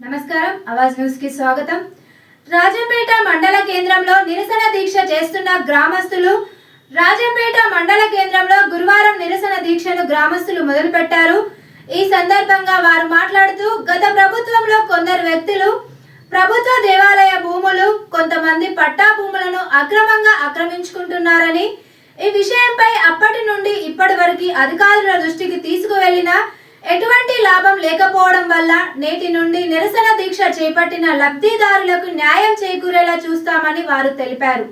నమస్కారం. అవాజ్ న్యూస్కి స్వాగతం. రాజంపేట మండల కేంద్రంలో నిరసన దీక్ష చేస్తున్న గ్రామస్తులు రాజంపేట మండల కేంద్రంలో గురువారం నిరసన దీక్షను గ్రామస్తులు మొదలుపెట్టారు. ఈ సందర్భంగా వారు మాట్లాడుతూ గత ప్రభుత్వంలో కొందరు వ్యక్తులు ప్రభుత్వ దేవాలయ భూములు కొంతమంది పట్టా భూములను అక్రమంగా ఆక్రమించుకుంటున్నారని ఈ విషయంపై అప్పటి నుండి ఇప్పటి వరకు అధికారుల దృష్టికి తీసుకువెళ్ళినా ఎటువంటి లాభం లేకపోవడం వల్ల నేటి నుండి నిరసన దీక్ష చేపట్టిన లబ్ధిదారులకు న్యాయం చేకూరేలా చూస్తామని వారు తెలిపారు.